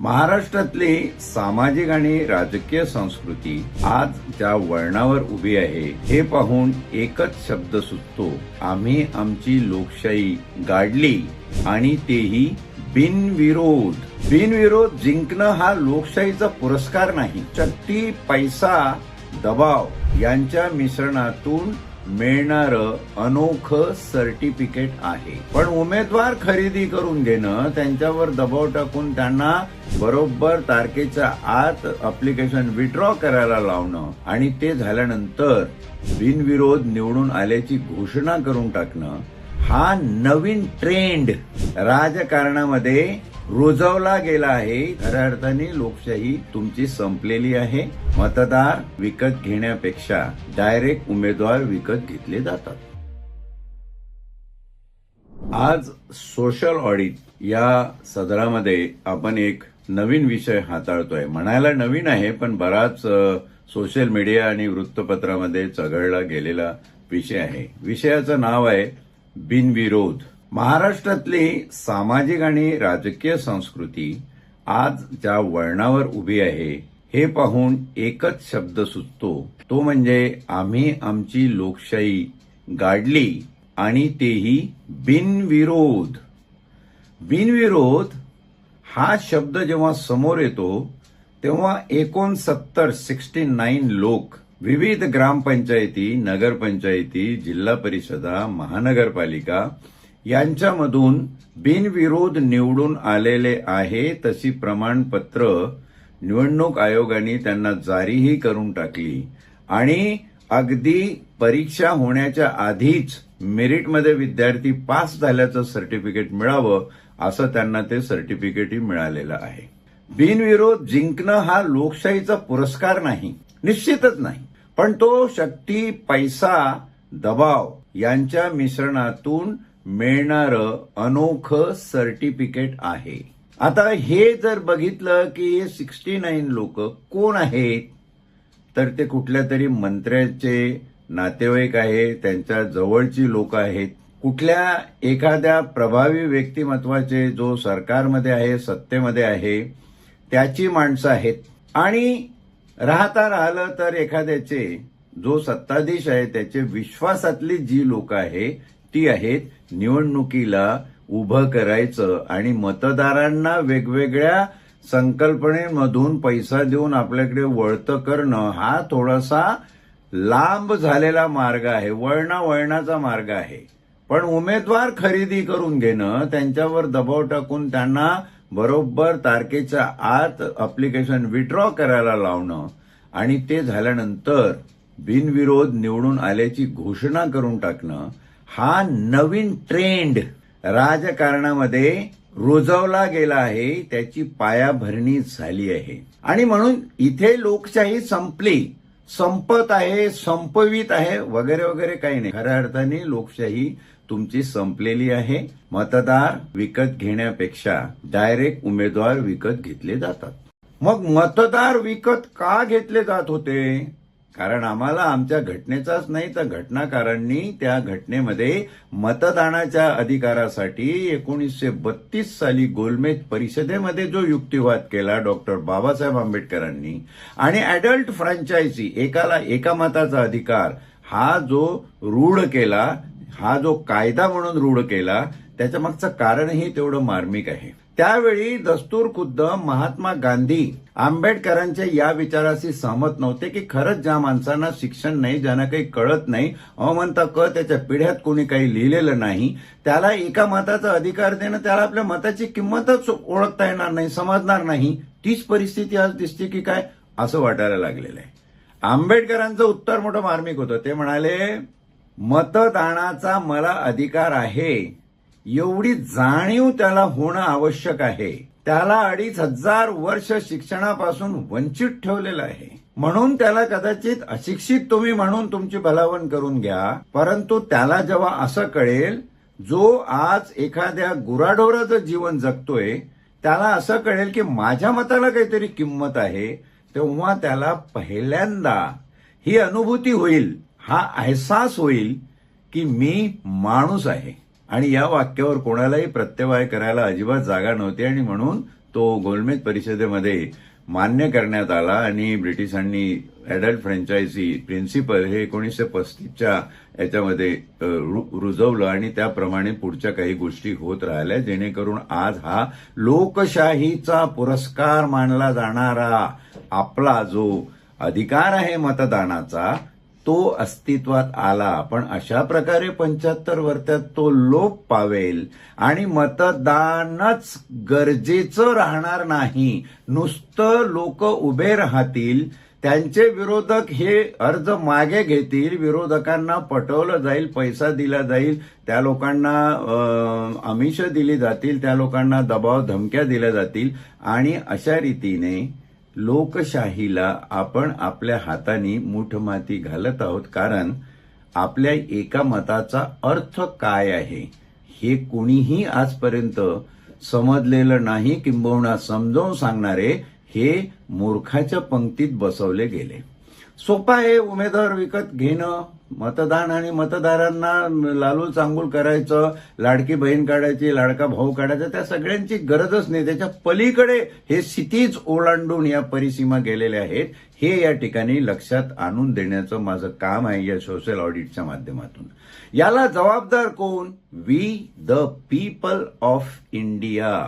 महाराष्ट्रातली सामाजिक आणि राजकीय संस्कृती आज ज्या वळणावर उभी आहे. हे पाहून एकच शब्द सुचतो आम्ही आमची लोकशाही गाडली आणि तेही बिनविरोध. बिनविरोध जिंकणं हा लोकशाहीचा पुरस्कार नाही. शक्ती पैसा दबाव यांच्या मिश्रणातून मिळणार अनोखं सर्टिफिकेट आहे. पण उमेदवार खरेदी करून घेणं त्यांच्यावर दबाव टाकून त्यांना बरोबर तारखेच्या आत अप्लिकेशन विड्रॉ करायला लावणं आणि ते झाल्यानंतर बिनविरोध निवडून आल्याची घोषणा करून टाकणं हा नवीन ट्रेंड राजकारणामध्ये रुजवला गेला आहे. खऱ्या अर्थाने लोकशाही तुमची संपलेली आहे. मतदार विकत घेण्यापेक्षा डायरेक्ट उमेदवार विकत घेतले जातात. आज सोशल ऑडिट या सदरामध्ये आपण एक नवीन विषय हाताळतोय. म्हणायला नवीन आहे पण बराच सोशल मीडिया आणि वृत्तपत्रामध्ये चघळला गेलेला विषय आहे. विषयाचं नाव आहे बिनविरोध. महाराष्ट्रातली सामाजिक आणि राजकीय संस्कृती आज ज्या वळणावर उभी आहे हे पाहून एकच शब्द सुचतो. तो म्हणजे आम्ही आमची लोकशाही गाडली आणि तेही बिनविरोध. बिनविरोध हा शब्द जेव्हा समोर येतो तेव्हा एकोणसत्तर सिक्स्टी नाईन लोक विविध ग्रामपंचायती नगरपंचायती जिल्हा परिषदा महानगरपालिका यांच्यामधून बिनविरोध निवडून आलेले आहे तशी प्रमाणपत्र निवडणूक आयोगाने त्यांना जारीही करून टाकली. आणि अगदी परीक्षा होण्याच्या आधीच मेरिटमध्ये विद्यार्थी पास झाल्याचं सर्टिफिकेट मिळावं असं त्यांना ते सर्टिफिकेटही मिळालेलं आहे. बिनविरोध जिंकणं हा लोकशाहीचा पुरस्कार नाही निश्चितच नाही. पण तो शक्ती पैसा दबाव यांच्या मिश्रणातून मिळणार अनोखं सर्टिफिकेट आहे. आता हे जर बघितलं की सिक्स्टी नाईन लोक कोण आहेत तर ते कुठल्या तरी मंत्र्याचे नातेवाईक आहे त्यांच्या जवळची लोक आहेत. कुठल्या एखाद्या प्रभावी व्यक्तिमत्वाचे जो सरकारमध्ये आहे सत्तेमध्ये आहे त्याची माणसं आहेत. आणि राहता राहिलं तर एखाद्याचे जो सत्ताधीश आहे त्याचे विश्वासातली जी लोक आहे ती आहेत निवडणुकीला उभं करायचं आणि मतदारांना वेगवेगळ्या संकल्पनेमधून पैसा देऊन आपल्याकडे वळतं करणं हा थोडासा लांब झालेला मार्ग आहे वळणा वळणाचा मार्ग आहे. पण उमेदवार खरेदी करून घेणं त्यांच्यावर दबाव टाकून त्यांना बरोबर तारखेच्या आत अप्लिकेशन विड्रॉ करायला लावणं आणि ते झाल्यानंतर बिनविरोध निवडून आल्याची घोषणा करून टाकणं हा नवीन ट्रेंड राजकारणामध्ये रुजवला गेला आहे त्याची पायाभरणी झाली आहे. आणि म्हणून इथे लोकशाही संपली. संपत आहे संपवित आहे वगैरे वगैरे काही नाही. खऱ्या अर्थाने लोकशाही तुमची संपलेली आहे मतदार विकत घेण्यापेक्षा डायरेक्ट उमेदवार विकत घेतले जातात. मग मतदार विकत का घेतले जात होते? कारण आम्हाला आमच्या घटनेचाच नाही तर घटनाकारांनी त्या घटनेमध्ये मतदानाच्या अधिकारासाठी एकोणीसशे बत्तीस साली गोलमेज परिषदेमध्ये जो युक्तिवाद केला डॉक्टर बाबासाहेब आंबेडकरांनी. आणि अडल्ट फ्रँचायझी एकाला एका मताचा अधिकार हा जो रूढ केला हा जो कायदा म्हणून रूढ केला त्याच्या मागचं कारणही तेवढं मार्मिक आहे. त्यावेळी दस्तूर खुद्द महात्मा गांधी आंबेडकरांच्या या विचाराशी सहमत नव्हते की खरंच ज्या माणसांना शिक्षण नाही ज्यांना काही कळत नाही अमंता क त्याच्या पिढ्यात कोणी काही लिहिलेलं नाही त्याला एका मताचा अधिकार देणं त्याला आपल्या मताची किंमतच ओळखता येणार नाही समजणार नाही. तीच परिस्थिती आज दिसते की काय असं वाटायला लागलेलं आहे. आंबेडकरांचं उत्तर मोठं मार्मिक होतं. ते म्हणाले मतदानाचा मला अधिकार आहे. एवढी जाणीव त्याला होणं आवश्यक आहे. त्याला अडीच हजार वर्ष शिक्षणापासून वंचित ठेवलेलं आहे. म्हणून त्याला कदाचित अशिक्षित तुम्ही म्हणून तुमची भलावण करून घ्या. परंतु त्याला जेव्हा असं कळेल जो आज एखाद्या गुराढोराचं जीवन जगतोय त्याला असं कळेल की माझ्या मताला काहीतरी किंमत आहे तेव्हा त्याला पहिल्यांदा ही अनुभूती होईल. हा अहसास होईल की मी माणूस आहे. आणि या वाक्यावर कोणालाही प्रत्यवाय करायला अजिबात जागा नव्हती आणि म्हणून तो गोलमेज परिषदेमध्ये मान्य करण्यात आला आणि ब्रिटिशांनी अडल्ट फ्रँचायझी प्रिन्सिपल हे एकोणीसशे पस्तीसच्या याच्यामध्ये रु- रुजवलं आणि त्याप्रमाणे पुढच्या काही गोष्टी होत राहिल्या जेणेकरून आज हा लोकशाहीचा पुरस्कार मानला जाणारा आपला जो अधिकार आहे मतदानाचा तो अस्तित्वात आला. पण अशा प्रकारे पंच्याहत्तर वर्षात तो लोप पावेल आणि मतदानच गरजेचं राहणार नाही. नुसतं लोक उभे राहतील त्यांचे विरोधक हे अर्ज मागे घेतील विरोधकांना पटवलं जाईल पैसा दिला जाईल त्या लोकांना आमिष दिली जातील त्या लोकांना दबाव धमक्या दिल्या जातील आणि अशा रीतीने लोकशाहीला आपण आपल्या हाताने मुठमाती घालत आहोत कारण आपल्या एका मताचा अर्थ काय आहे? हे कुणीही आजपर्यंत समजलेलं नाही किंबहुना समजावून सांगणारे हे मूर्खाच्या पंक्तीत बसवले गेले. सोपा आहे उमेदवार विकत घेणं मतदान आणि मतदारांना लालू चांगूल करायचं लाडकी बहीण काढायची लाडका भाऊ काढायचा त्या सगळ्यांची गरजच नाही. त्याच्या पलीकडे हे सिटीज ओलांडून या परिसीमा गेलेल्या आहेत. हे या ठिकाणी लक्षात आणून देण्याचं माझं काम आहे या सोशल ऑडिटच्या माध्यमातून. याला जबाबदार कोण? We the people of India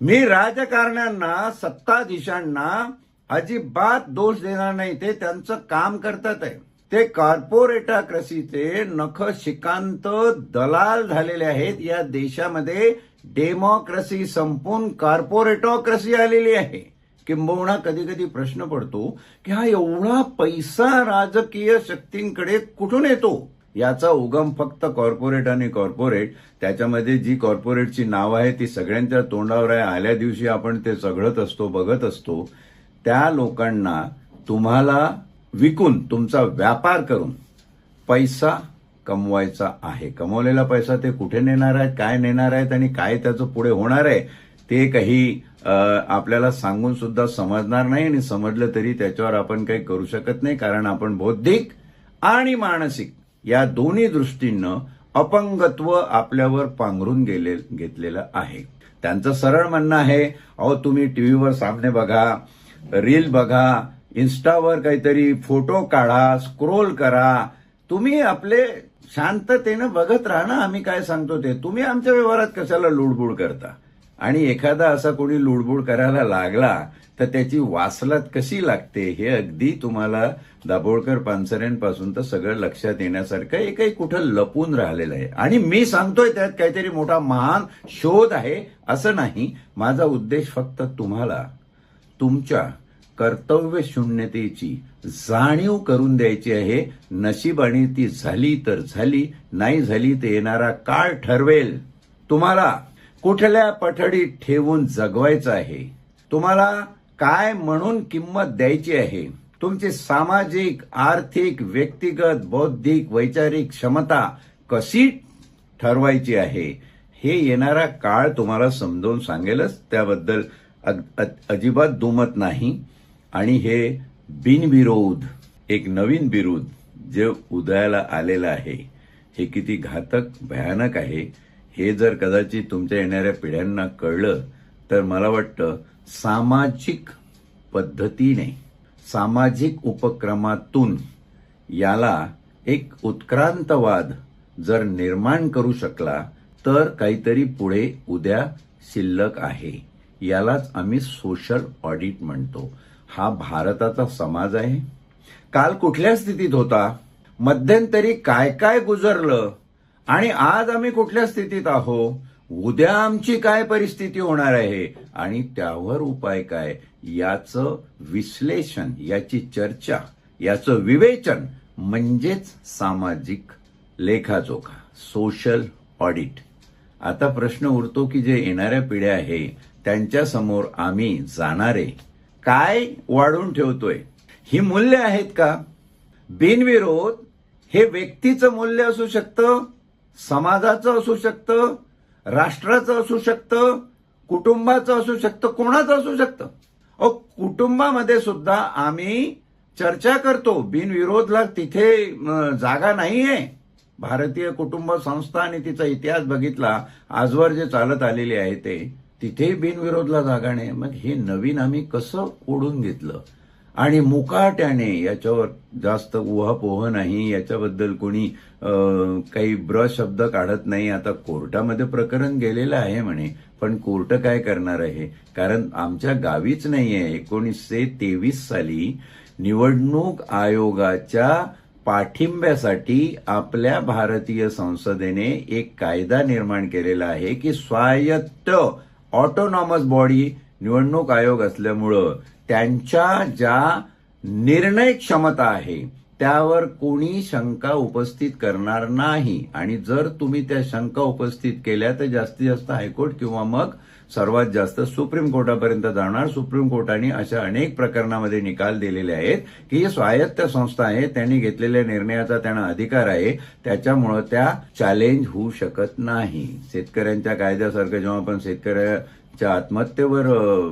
मी राजकारण्यांना सत्ताधीशांना अजिबात दोष देणार नाही. ते त्यांचं काम करतात आहे. ते कॉर्पोरेटाक्रसीचे नख शिकांत दलाल झालेले आहेत. या देशामध्ये डेमोक्रेसी संपून कॉर्पोरेटोक्रसी आलेली आहे. किंबहुना कधी कधी प्रश्न पडतो की हा एवढा पैसा राजकीय शक्तींकडे कुठून येतो? याचा उगम फक्त कॉर्पोरेट आणि कॉर्पोरेट त्याच्यामध्ये जी कॉर्पोरेटची नावं आहे ती सगळ्यांच्या तोंडावर आहे. आल्या दिवशी आपण ते सगळत असतो बघत असतो. त्या लोकांना तुम्हाला विकून तुमचा व्यापार करून पैसा कमवायचा आहे. कमवलेला पैसा ते कुठे नेणार आहेत काय नेणार आहेत आणि काय त्याचं पुढे होणार आहे ते काही आपल्याला सांगून सुद्धा समजणार नाही आणि समजलं तरी त्याच्यावर आपण काही करू शकत नाही कारण आपण बौद्धिक आणि मानसिक या दोन्ही दृष्टीनं अपंगत्व आपल्यावर पांघरून गेले घेतलेलं आहे. त्यांचं सरळ म्हणणं आहे अहो तुम्ही टीव्हीवर सामने बघा रील बघा इन्स्टावर काहीतरी फोटो काढा स्क्रोल करा. तुम्ही आपले शांततेनं बघत राहा ना आम्ही काय सांगतो ते. तुम्ही आमच्या व्यवहारात कशाला लुडबुड करता? आणि एखादा असा कोणी लुडबुड करायला लागला तर त्याची वासलात कशी लागते हे अगदी तुम्हाला दाभोळकर पानसऱ्यांपासून तर सगळं लक्षात येण्यासारखं हे काही कुठं लपून राहिलेलं आहे. आणि मी सांगतोय त्यात काहीतरी मोठा महान शोध आहे असं नाही. माझा उद्देश फक्त तुम्हाला तुमच्या कर्तव्य शून्यतेची जाणीव करून द्यायची आहे. नशिबाने ती झाली तर झाली नाही झाली तर येणारा काळ ठरवेल. तुम्हाला कुठल्या पठडीत ठेवून जगवायचं आहे? तुम्हाला काय म्हणून किंमत द्यायची आहे? तुमची सामाजिक आर्थिक व्यक्तिगत बौद्धिक वैचारिक क्षमता कशी ठरवायची आहे? हे येणारा काळ तुम्हाला समजावून सांगेलच. त्याबद्दल अजिबात दुमत नाही. आणि हे बिनविरोध एक नवीन विरोध जे उदयाला आलेलं आहे हे किती घातक भयानक आहे. हे जर कदाचित तुमच्या येणाऱ्या पिढ्यांना कळलं तर मला वाटतं सामाजिक पद्धतीने सामाजिक उपक्रमातून याला एक उत्क्रांतवाद जर निर्माण करू शकला तर काहीतरी पुढे उद्या शिल्लक आहे. यालाच आम्ही सोशल ऑडिट म्हणतो. हा भारताचा समाज आहे. काल कुठल्या स्थितीत होता? मध्यंतरी काय काय गुजरलं? आणि आज आम्ही कुठल्या स्थितीत आहो? उद्या आमची काय परिस्थिती होणार आहे? आणि त्यावर उपाय काय? याचं विश्लेषण याची चर्चा याचं विवेचन म्हणजेच सामाजिक लेखाजोखा सोशल ऑडिट आता प्रश्न उरतो की जे येणाऱ्या पिढ्या आहे त्यांच्यासमोर आम्ही जाणारे. काय वाढून ठेवतोय? ही मूल्य आहेत का? बिनविरोध हे व्यक्तीचं मूल्य असू शकतं समाजाचं असू शकतं राष्ट्राचं असू शकतं कुटुंबाचं असू शकतं कोणाचं असू शकतं? अहो कुटुंबामध्ये सुद्धा आम्ही चर्चा करतो. बिनविरोधला तिथे जागा नाहीये. भारतीय कुटुंब संस्था आणि तिचा इतिहास बघितला आजवर जे चालत आलेले आहे ते. तिथे बिनविरोधला जागा नाही मग हे नवीन आम्ही कसं ओढून घेतलं? आणि मुकाट्याने याच्यावर जास्त उहापोह नाही याच्याबद्दल कोणी काही ब्र शब्द काढत नाही. आता कोर्टामध्ये प्रकरण गेलेलं आहे म्हणे पण कोर्ट काय करणार आहे? कारण आमच्या गावीच नाहीये. एकोणीसशे तेवीस साली निवडणूक आयोगाच्या पाठिंब्यासाठी आपल्या भारतीय संसदेने एक कायदा निर्माण केलेला आहे की स्वायत्त ऑटोनॉमस बॉडी निवडणूक आयोग असल्यामुळं त्यांच्या ज्या निर्णय क्षमता आहे त्यावर कोणी शंका उपस्थित करणार नाही. आणि जर तुम्ही त्या शंका उपस्थित केल्या तर जास्तीत जास्त हायकोर्ट किंवा मग सर्वात जास्त सुप्रीम कोर्टापर्यंत जाणार. सुप्रीम कोर्टाने अशा अनेक प्रकरणामध्ये निकाल दिलेले आहेत की स्वायत्त संस्था आहे त्यांनी घेतलेल्या निर्णयाचा त्यांना अधिकार आहे त्याच्यामुळं त्या चॅलेंज होऊ शकत नाही. शेतकऱ्यांच्या कायद्यासारखं जेव्हा आपण शेतकऱ्या च्या आत्महत्येवर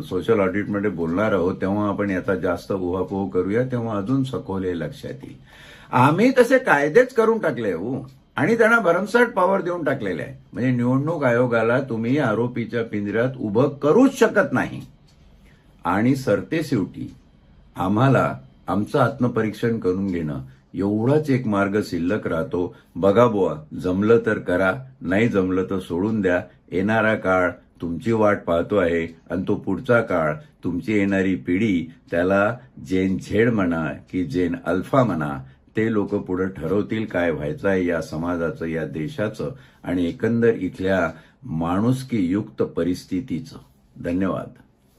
सोशल ऑडिटमध्ये बोलणार आहोत तेव्हा आपण याचा जास्त उहापोह करूया तेव्हा अजून सखोल लक्षात येईल. आम्ही तसे कायदेच करून टाकले हो. आणि त्यांना भरमसाठ पॉवर देऊन टाकलेले आहे. म्हणजे निवडणूक आयोगाला तुम्ही आरोपीच्या पिंजऱ्यात उभं करूच शकत नाही. आणि सरतेशेवटी आम्हाला आमचं आत्मपरीक्षण करून घेणं एवढाच एक मार्ग शिल्लक राहतो. बघा बुवा जमलं तर करा नाही जमलं तर सोडून द्या. येणारा काळ तुमची वाट पाहतो आहे आणि तो पुढचा काळ तुमची येणारी पिढी त्याला जेन झेड म्हणा की जेन अल्फा म्हणा ते लोक पुढे ठरवतील काय व्हायचं आहे या समाजाचं या देशाचं आणि एकंदर इथल्या माणुसकी युक्त परिस्थितीचं. धन्यवाद.